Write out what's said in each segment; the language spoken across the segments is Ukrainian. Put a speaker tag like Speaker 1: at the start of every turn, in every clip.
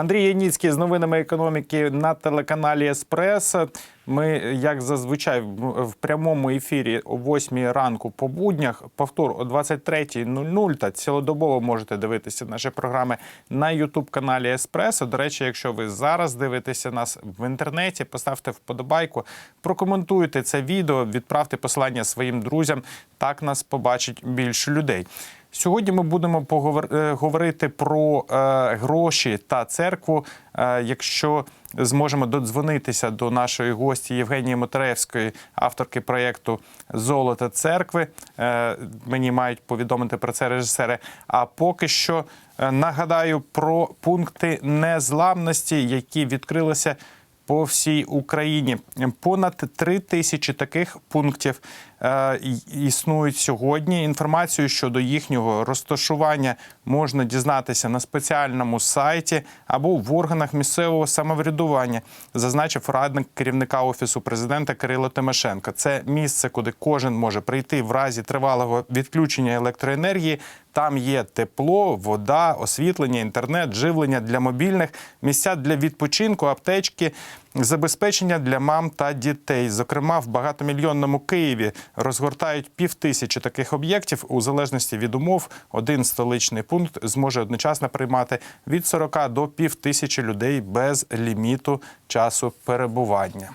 Speaker 1: Андрій Яніцький з новинами економіки на телеканалі Еспрес. Ми, як зазвичай, в прямому ефірі о 8 ранку по буднях, повтор о 23.00 та цілодобово можете дивитися наші програми на Ютуб каналі Еспресо. До речі, якщо ви зараз дивитеся нас в інтернеті, поставте вподобайку, прокоментуйте це відео, відправте посилання своїм друзям. Так нас побачить більше людей. Сьогодні ми будемо поговор- е, про е, гроші та церкву. Е, якщо зможемо додзвонитися до нашої гості Євгенії Моторевської, авторки проєкту Золото церкви. Мені мають повідомити про це режисери. А поки що нагадаю про пункти незламності, які відкрилися по всій Україні. Понад три тисячі таких пунктів існують сьогодні. Інформацію щодо їхнього розташування можна дізнатися на спеціальному сайті або в органах місцевого самоврядування, зазначив радник керівника офісу президента Кирило Тимошенко. Це місце, куди кожен може прийти в разі тривалого відключення електроенергії. Там є тепло, вода, освітлення, інтернет, живлення для мобільних, місця для відпочинку, аптечки, забезпечення для мам та дітей. Зокрема, в багатомільйонному Києві розгортають півтисячі таких об'єктів. У залежності від умов, один столичний пункт зможе одночасно приймати від 40 до півтисячі людей без ліміту часу перебування.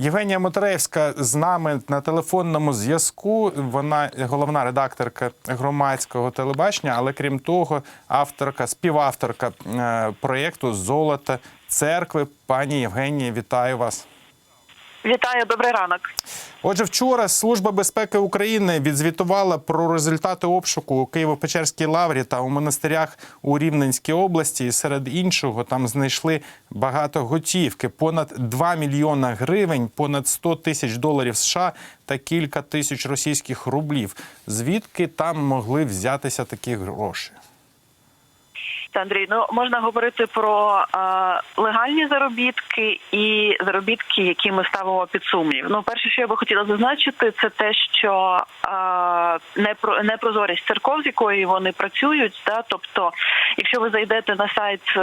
Speaker 1: Євгенія Мотреєвська з нами на телефонному зв'язку. Вона головна редакторка громадського телебачення, але крім того, авторка, співавторка е, проєкту Золото церкви. Пані Євгенія, вітаю вас.
Speaker 2: Вітаю, добрий ранок.
Speaker 1: Отже, вчора Служба безпеки України відзвітувала про результати обшуку у Києво-Печерській лаврі та у монастирях у Рівненській області. Серед іншого там знайшли багато готівки: понад 2 мільйона гривень, понад 100 тисяч доларів США та кілька тисяч російських рублів. Звідки там могли взятися такі гроші?
Speaker 2: Андрій, ну можна говорити про е, легальні заробітки і заробітки, які ми ставимо під сумнів. Ну, перше, що я би хотіла зазначити, це те, що е, непро- непрозорість церков, з якої вони працюють. Да, тобто, якщо ви зайдете на сайт е,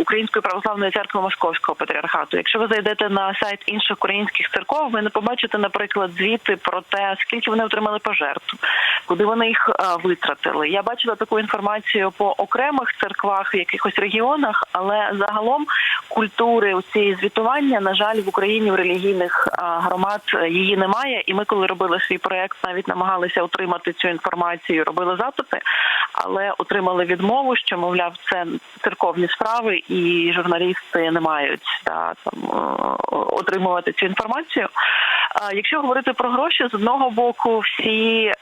Speaker 2: Української православної церкви Московського патріархату, якщо ви зайдете на сайт інших українських церков, ви не побачите, наприклад, звіти про те, скільки вони отримали пожертв, куди вони їх е, витратили. Я бачила таку інформацію по окремих церквах в якихось регіонах, але загалом культури у цієї звітування, на жаль, в Україні в релігійних е, громад е, її немає. І ми, коли робили свій проект, навіть намагалися отримати цю інформацію, робили запити, але отримали відмову, що мовляв, це церковні справи, і журналісти не мають да, там е, отримувати цю інформацію. Якщо говорити про гроші, з одного боку, всі.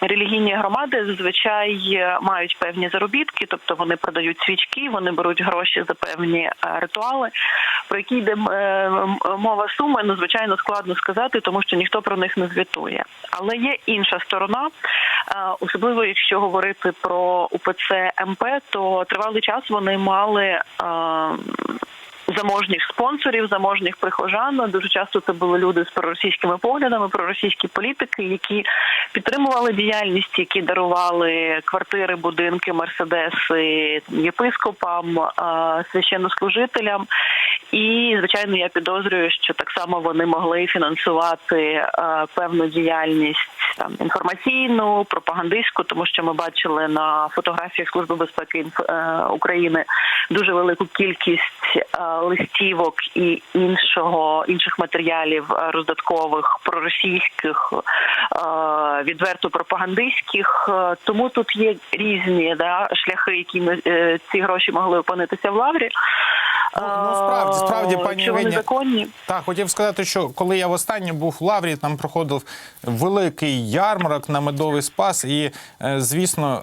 Speaker 2: Релігійні громади зазвичай е, мають певні заробітки, тобто вони продають свічки, вони беруть гроші за певні е, ритуали. Про які йде е, мова суми, ну звичайно складно сказати, тому що ніхто про них не звітує. Але є інша сторона, особливо якщо говорити про УПЦ МП, то тривалий час вони мали. Заможних спонсорів, заможніх прихожан дуже часто це були люди з проросійськими поглядами, проросійські політики, які підтримували діяльність, які дарували квартири, будинки, мерседеси єпископам, священнослужителям. І звичайно, я підозрюю, що так само вони могли фінансувати е, певну діяльність там інформаційну, пропагандистську, тому що ми бачили на фотографіях Служби безпеки е, України дуже велику кількість е, листівок і іншого інших матеріалів роздаткових проросійських, відверто пропагандистських. Тому тут є різні да, шляхи, які ми е, ці гроші могли опинитися в лаврі.
Speaker 1: Ну, ну, справді, справді,
Speaker 2: Е,
Speaker 1: пані
Speaker 2: Чи вони законні?
Speaker 1: Так, хотів сказати, що коли я востаннє був в Лаврі, там проходив великий ярмарок на медовий спас, і е, звісно,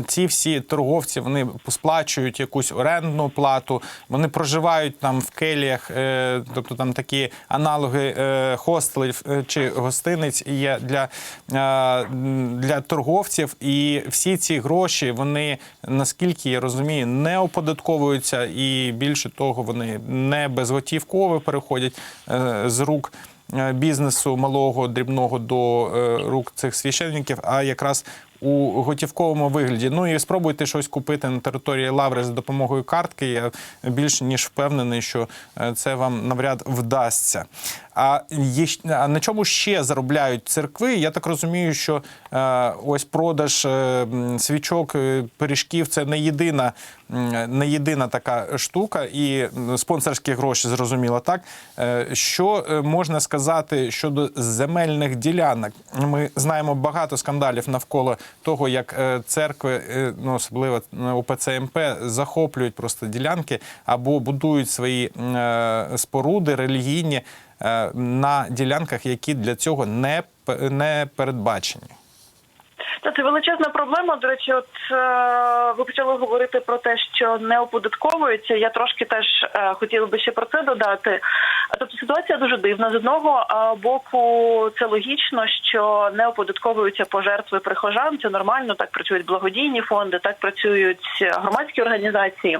Speaker 1: е, ці всі торговці вони сплачують якусь орендну плату, вони проживають там в келіях, е, тобто там такі аналоги хостелів чи гостиниць є для, для торговців, і всі ці гроші вони наскільки я розумію, не оподатковуються і більше того, вони не безготівково переходять е, з рук е, бізнесу малого, дрібного до е, рук цих священників, а якраз у готівковому вигляді. Ну і спробуйте щось купити на території Лаври за допомогою картки. Я більш ніж впевнений, що це вам навряд вдасться. А, є, а на чому ще заробляють церкви? Я так розумію, що е, ось продаж е, свічок, е, пиріжків це не єдина, не єдина така штука, і спонсорські гроші зрозуміло так. Е, що е, можна сказати щодо земельних ділянок? Ми знаємо багато скандалів навколо того, як е, церкви, ну особливо УПЦ МП, захоплюють просто ділянки або будують свої е, споруди релігійні на ділянках, які для цього не, не передбачені.
Speaker 2: Та це величезна проблема. До речі, от е, ви почали говорити про те, що не оподатковується. Я трошки теж е, хотіла би ще про це додати. Тобто ситуація дуже дивна. З одного е, боку, це логічно, що не оподатковуються пожертви прихожан. Це нормально. Так працюють благодійні фонди, так працюють громадські організації.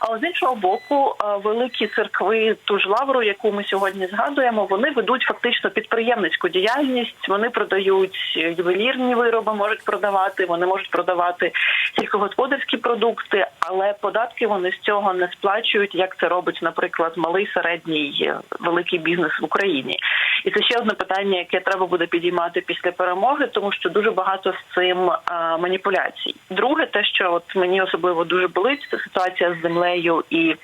Speaker 2: Але з іншого боку, великі церкви, ту ж лавру, яку ми сьогодні згадуємо, вони ведуть фактично підприємницьку діяльність. Вони продають ювелірні вироби, можуть продавати. Вони можуть продавати сільськогосподарські продукти, але податки вони з цього не сплачують, як це робить, наприклад, малий середній е, великий бізнес в Україні. І це ще одне питання, яке треба буде підіймати після перемоги, тому що дуже багато з цим е, маніпуляцій. Друге, те, що от мені особливо дуже болить, це ситуація з землею, і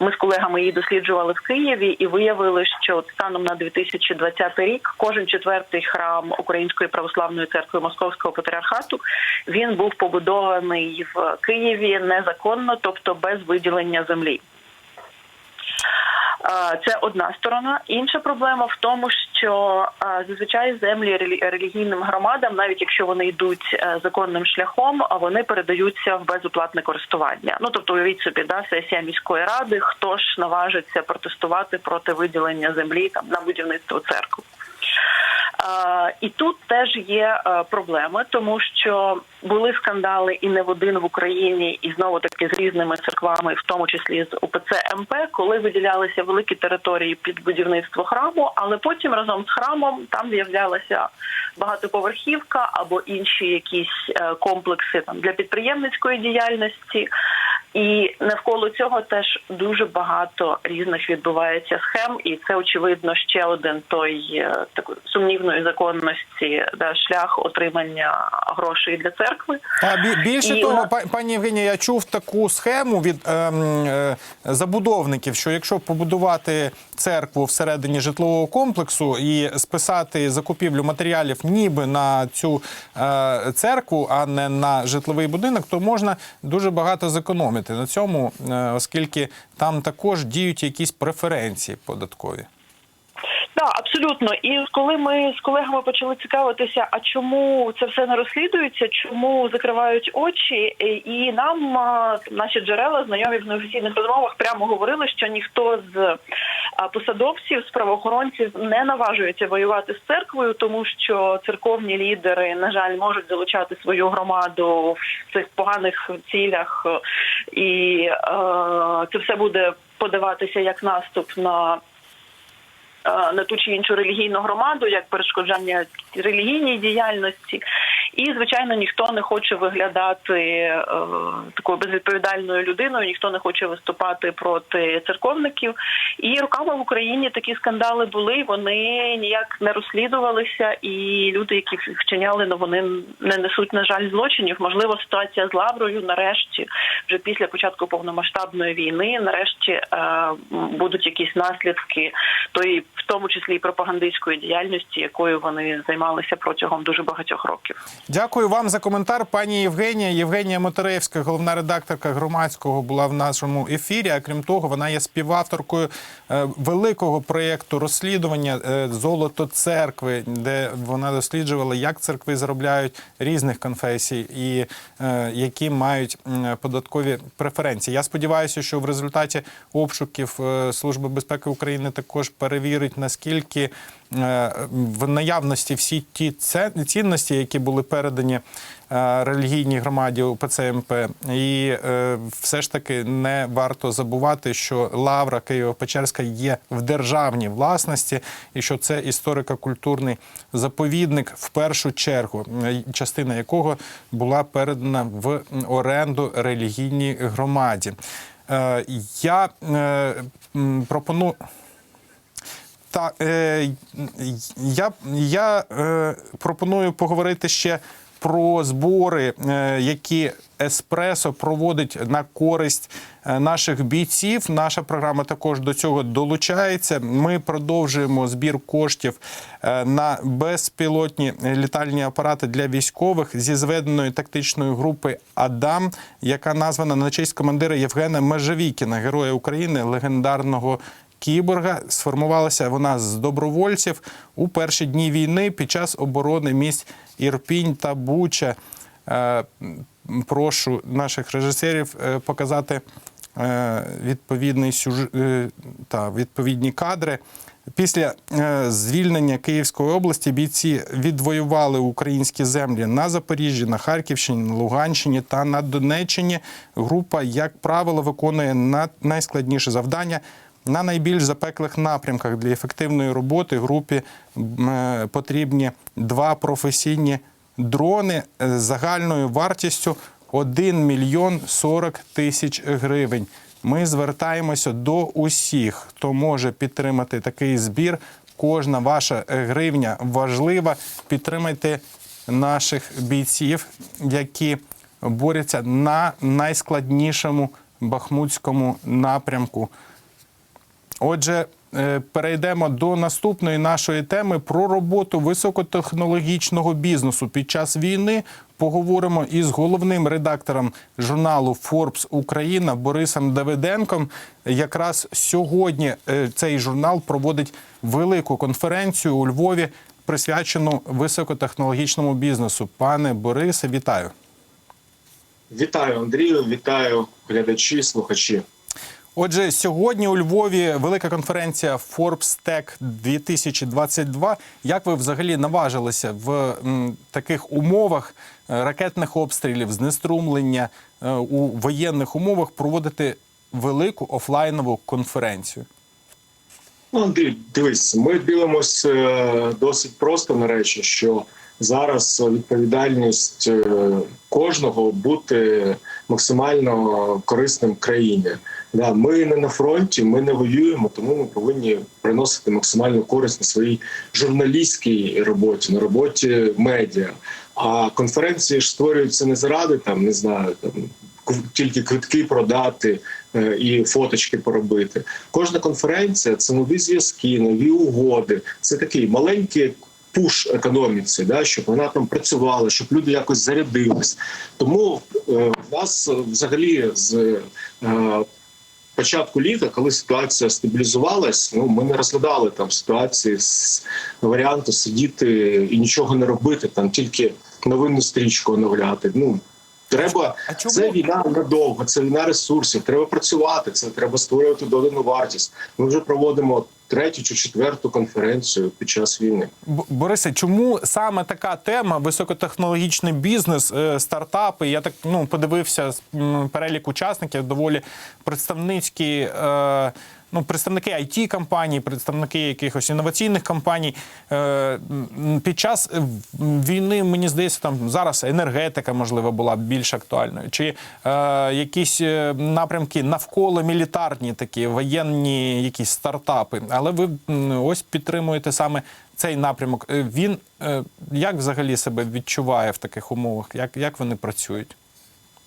Speaker 2: ми з колегами її досліджували в Києві і виявили, що от станом на 2020 рік кожен четвертий храм Української православної церкви Московського патріархату він був побудований в Києві незаконно, тобто без виділення землі. Це одна сторона. Інша проблема в тому, що зазвичай землі релі- релігійним громадам, навіть якщо вони йдуть е, законним шляхом, а вони передаються в безоплатне користування. Ну тобто, уявіть собі, да, сесія міської ради, хто ж наважиться протестувати проти виділення землі там на будівництво церкви. І тут теж є е, проблеми, тому що були скандали і не в один в Україні, і знову таки з різними церквами, в тому числі з УПЦ МП, коли виділялися великі території під будівництво храму, але потім разом з храмом там з'являлася багатоповерхівка або інші якісь е, комплекси там для підприємницької діяльності. І навколо цього теж дуже багато різних відбувається схем, і це очевидно ще один той е, такої сумнівної законності да, шлях отримання грошей для церкви.
Speaker 1: А більше
Speaker 2: І
Speaker 1: того,
Speaker 2: вона-
Speaker 1: пані Євгенія, я чув таку схему від ем, е, забудовників, що якщо побудувати церкву всередині житлового комплексу і списати закупівлю матеріалів ніби на цю е, церкву, а не на житловий будинок, то можна дуже багато зекономити на цьому, е, оскільки там також діють якісь преференції податкові.
Speaker 2: Так, абсолютно. І коли ми з колегами почали цікавитися, а чому це все не розслідується, чому закривають очі, е, і нам наші джерела знайомі в неофіційних розмовах прямо говорили, що ніхто з посадовців, з правоохоронців не наважується воювати з церквою, тому що церковні лідери, на жаль, можуть залучати свою громаду в цих поганих цілях, е, і е, це все буде подаватися як наступ на на ту чи іншу релігійну громаду, як перешкоджання релігійній діяльності. І, звичайно, ніхто не хоче виглядати е, такою безвідповідальною людиною, ніхто не хоче виступати проти церковників. І руками в Україні такі скандали були. Вони ніяк не розслідувалися, і люди, які вчиняли, ну вони не несуть, на жаль, злочинів. Можливо, ситуація з Лаврою нарешті, вже після початку повномасштабної війни, нарешті е, будуть якісь наслідки тої, в тому числі і пропагандистської діяльності, якою вони займалися протягом дуже багатьох років.
Speaker 1: Дякую вам за коментар, пані Євгенія. Євгенія Моторевська, головна редакторка громадського, була в нашому ефірі. А крім того, вона є співавторкою е, великого проєкту розслідування е, Золото церкви, де вона досліджувала, як церкви заробляють різних конфесій і е, які мають податкові преференції. Я сподіваюся, що в результаті обшуків Служба безпеки України також перевірить наскільки е, в наявності всі ті цінності, які були передані е, релігійній громаді УПЦ МП. І е, все ж таки не варто забувати, що лавра Києво-Печерська є в державній власності, і що це історико-культурний заповідник в першу чергу, частина якого була передана в оренду релігійній громаді. Я пропоную. Так, е, я, я е, пропоную поговорити ще про збори, е, які Еспресо проводить на користь е, наших бійців. Наша програма також до цього долучається. Ми продовжуємо збір коштів е, на безпілотні літальні апарати для військових зі зведеної тактичної групи Адам, яка названа на честь командира Євгена Межевікіна, героя України, легендарного кіборга. Сформувалася вона з добровольців у перші дні війни під час оборони місць Ірпінь та Буча. Е, Прошу наших режисерів е, показати е, відповідний сюж... та відповідні кадри. Після звільнення Київської області бійці відвоювали українські землі на Запоріжжі, на Харківщині, на Луганщині та на Донеччині. Група, як правило, виконує найскладніше завдання на найбільш запеклих напрямках для ефективної роботи групі е, потрібні два професійні дрони з загальною вартістю 1 мільйон 40 тисяч гривень. Ми звертаємося до усіх, хто може підтримати такий збір. Кожна ваша гривня важлива. Підтримайте наших бійців, які борються на найскладнішому бахмутському напрямку. Отже, е, перейдемо до наступної нашої теми про роботу високотехнологічного бізнесу під час війни. Поговоримо із головним редактором журналу Forbes Україна Борисом Давиденком. Якраз сьогодні е, цей журнал проводить велику конференцію у Львові, присвячену високотехнологічному бізнесу. Пане Борисе, вітаю.
Speaker 3: Вітаю, Андрію, вітаю глядачі, слухачі.
Speaker 1: Отже, сьогодні у Львові велика конференція Forbes Tech 2022. Як ви взагалі наважилися в таких умовах е, ракетних обстрілів, знеструмлення е, у воєнних умовах проводити велику офлайнову конференцію?
Speaker 3: Ну, дивись, ми дивимося е, досить просто на речі, що зараз відповідальність е, кожного бути максимально корисним країні. Да, ми не на фронті, ми не воюємо, тому ми повинні приносити максимальну користь на своїй журналістській роботі, на роботі медіа. А конференції ж створюються не заради там, не знаю, там тільки квитки продати е, і фоточки поробити. Кожна конференція це нові зв'язки, нові угоди. Це такий маленький пуш економіці, да, щоб вона там працювала, щоб люди якось зарядились. Тому е, нас взагалі з е, початку літа, коли ситуація стабілізувалась, ну ми не розглядали там ситуації з варіанту сидіти і нічого не робити, там тільки новинну стрічку оновляти. Ну треба
Speaker 1: А чому?
Speaker 3: це війна надовго, це війна ресурсів. Треба працювати. Це треба створювати додану вартість. Ми вже проводимо третю чи четверту конференцію під час війни.
Speaker 1: Борисе, чому саме така тема високотехнологічний бізнес, е, стартапи? Я так ну подивився перелік учасників, доволі представницькі. Е, Ну, представники it компаній, представники якихось інноваційних компаній Е, під час війни, мені здається, там зараз енергетика можливо була більш актуальною, чи е, якісь е, напрямки навколо мілітарні, такі воєнні якісь стартапи. Але ви ось підтримуєте саме цей напрямок. Він як взагалі себе відчуває в таких умовах? Як, як вони працюють?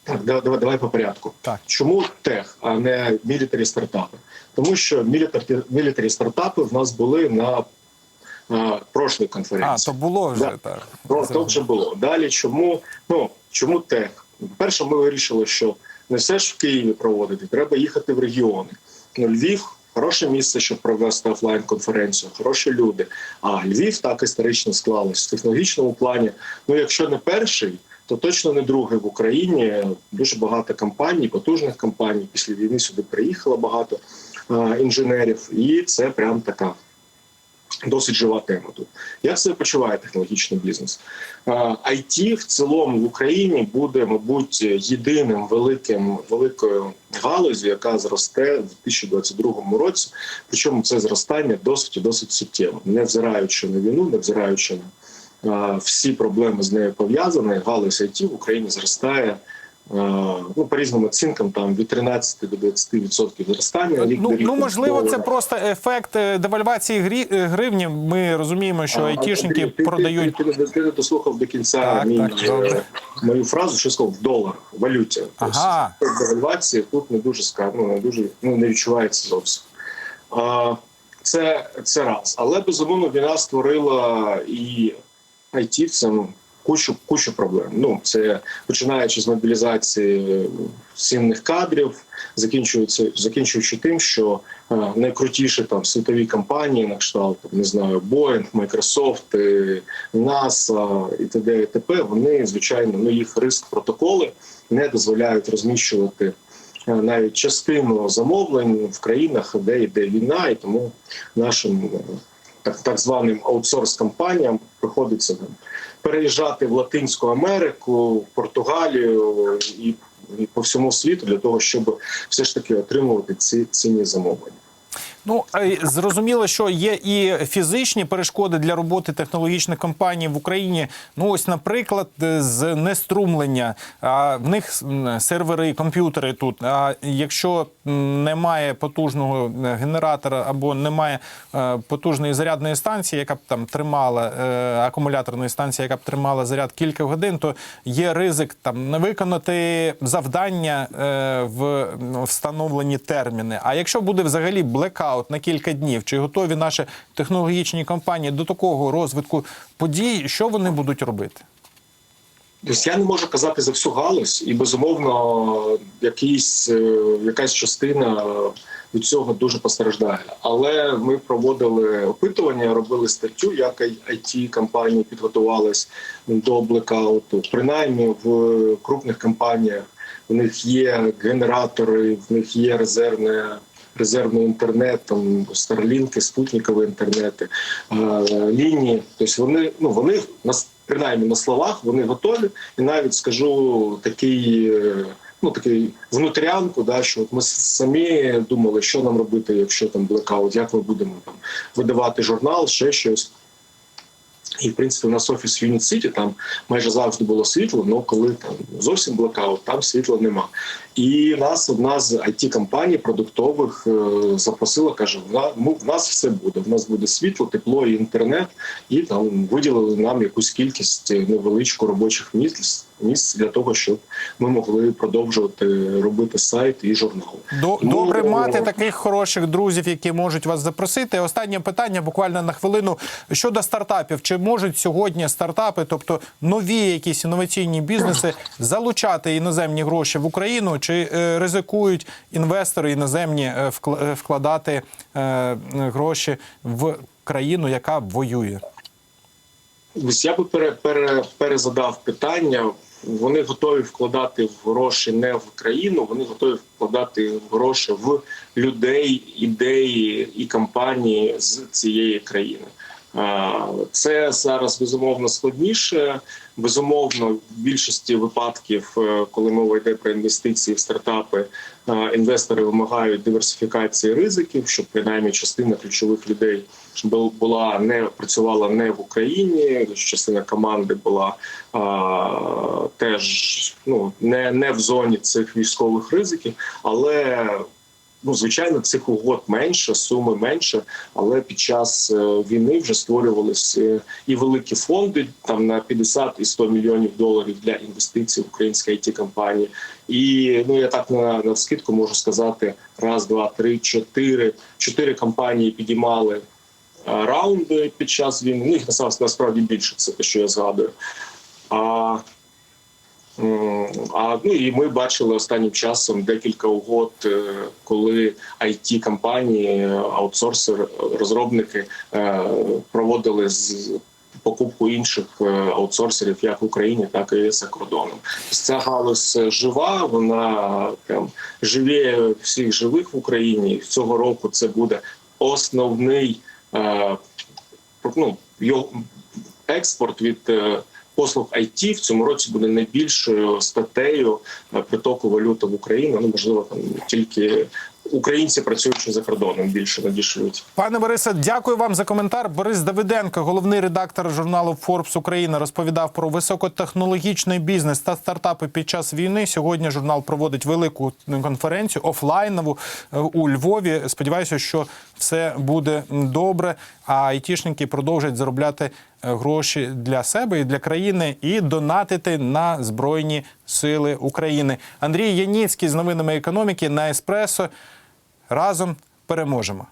Speaker 3: Так, давай, давай, по порядку.
Speaker 1: Так.
Speaker 3: Чому тех, а не мілітарі стартапи? Тому що мілітарі, мілітарі стартапи в нас були на а, прошлій
Speaker 1: А, то було вже
Speaker 3: Да.
Speaker 1: так.
Speaker 3: Про то вже було. Далі чому? Ну чому тех? Перше, ми вирішили, що не все ж в Києві проводити, треба їхати в регіони. Ну, Львів хороше місце, щоб провести офлайн конференцію, хороші люди. А Львів так історично склалось в технологічному плані. Ну, якщо не перший, то точно не другий в Україні. Дуже багато компаній, потужних компаній. Після війни сюди приїхало багато е, інженерів, і це прям така Досить жива тема тут. Як себе почуває технологічний бізнес? Е, IT в цілому в Україні буде, мабуть, єдиним великим великою галузю, яка зросте в 2022 році. Причому це зростання досить і досить суттєво, не взираючи на війну, не взираючи на е, всі проблеми з нею пов'язані. Галузь IT в Україні зростає. е, Ну, по різним оцінкам, там від 13 до 20% зростання. рік
Speaker 1: Ну, ну можливо, це просто ефект е, девальвації грі- е, гривні. Ми розуміємо, що
Speaker 3: А,
Speaker 1: айтішники
Speaker 3: ти- ти-
Speaker 1: продають.
Speaker 3: Ти, ти, ти, ти не дослухав до кінця
Speaker 1: Так,
Speaker 3: мій,
Speaker 1: так,
Speaker 3: е, мою фразу, що сказав в доларах, в валюті.
Speaker 1: Ага.
Speaker 3: Тобто девальвації тут не дуже ну, не дуже ну, не відчувається зовсім. А, це, це раз. Але безумовно війна створила і айтівцям кучу, кучу проблем. Ну, це починаючи з мобілізації цінних кадрів, закінчується, закінчуючи тим, що е, найкрутіші там світові компанії, на кшталт, не знаю, Boeing, Microsoft, е, NASA і т.д. і т.п., вони, звичайно, ну їх риск протоколи не дозволяють розміщувати е, навіть частину замовлень в країнах, де йде війна, і тому нашим е, так, так званим аутсорс-компаніям приходиться переїжджати в Латинську Америку, Португалію і, і по всьому світу для того, щоб все ж таки отримувати ці цінні замовлення.
Speaker 1: Ну е, зрозуміло, що є і фізичні перешкоди для роботи технологічних компаній в Україні. Ну ось, наприклад, е, з неструмлення. А в них сервери, комп'ютери тут. А якщо немає потужного е, генератора або немає потужної зарядної станції, яка б там тримала акумуляторної станції, яка б тримала заряд кілька годин, то є ризик там не виконати завдання в встановлені терміни. А якщо буде взагалі блекаут на кілька днів, чи готові наші технологічні компанії до такого розвитку подій, що вони будуть робити?
Speaker 3: Тобто я не можу казати за всю галузь, і безумовно, якийсь, е, якась частина від цього дуже постраждає. Але ми проводили опитування, робили статтю, як it компанії підготувались до блекауту. Принаймні в крупних компаніях в них є генератори, в них є резервне. Резервний інтернет, там старлінки, спутникові інтернети, е, лінії. Тобто вони ну вони нас принаймні на словах вони готові, і навіть скажу такий. е, Ну, такий внутрянку, да, що от ми самі думали, що нам робити, якщо там блекаут, як ми будемо там видавати журнал, ще щось. І в принципі у нас офіс в Юніт Сіті, там майже завжди було світло, але коли там зовсім блокаут, там світла нема. І нас одна з it компаній продуктових е, запросила, каже: ну, в нас все буде. В нас буде світло, тепло і інтернет, і там виділили нам якусь кількість е, невеличку робочих місць місць для того, щоб ми могли продовжувати робити сайт і журнал.
Speaker 1: До,
Speaker 3: Ну,
Speaker 1: добре мати таких хороших друзів, які можуть вас запросити. Останнє питання буквально на хвилину щодо стартапів. Чи можуть сьогодні стартапи, тобто нові якісь інноваційні бізнеси, залучати іноземні гроші в Україну, чи е, ризикують інвестори іноземні е, е, вкладати е, гроші в країну, яка воює?
Speaker 3: Я би пере, пере, перезадав питання. Вони готові вкладати гроші не в країну, вони готові вкладати гроші в людей, ідеї і компанії з цієї країни. Це зараз безумовно складніше. Безумовно, в більшості випадків, е, коли мова йде про інвестиції в стартапи, е, інвестори вимагають диверсифікації ризиків, щоб принаймні частина ключових людей була не працювала не в Україні. Частина команди була а, теж ну не, не в зоні цих військових ризиків, але ну звичайно цих угод менше, суми менше. Але під час е, війни вже створювалися е, і великі фонди там на 50 і 100 мільйонів доларів для інвестицій в українські it компанії. І ну я так на, на скидку можу сказати: раз, два, три, чотири. Чотири компанії підіймали е, раунди під час війни. Ну, їх насправді більше, це те, що я згадую. А, а ну і ми бачили останнім часом декілька угод, е, коли it компанії, аутсорсери, розробники е, проводили з. Покупку інших е, аутсорсерів як в Україні, так і за кордоном. Ця галузь жива, вона прям живе всіх живих в Україні. Цього року це буде основний ну, його експорт від послуг IT в цьому році буде найбільшою статтею е, притоку валюти в Україну. Ну можливо, там тільки українці працюючи за кордоном більше надішлють.
Speaker 1: Пане Борисе, дякую вам за коментар. Борис Давиденко, головний редактор журналу Forbes Україна, розповідав про високотехнологічний бізнес та стартапи під час війни. Сьогодні журнал проводить велику конференцію офлайнову е, у Львові. Сподіваюся, що все буде добре. А айтішники продовжать заробляти е, гроші для себе і для країни і донатити на збройні сили України. Андрій Яніцький з новинами економіки на еспресо. Разом переможемо.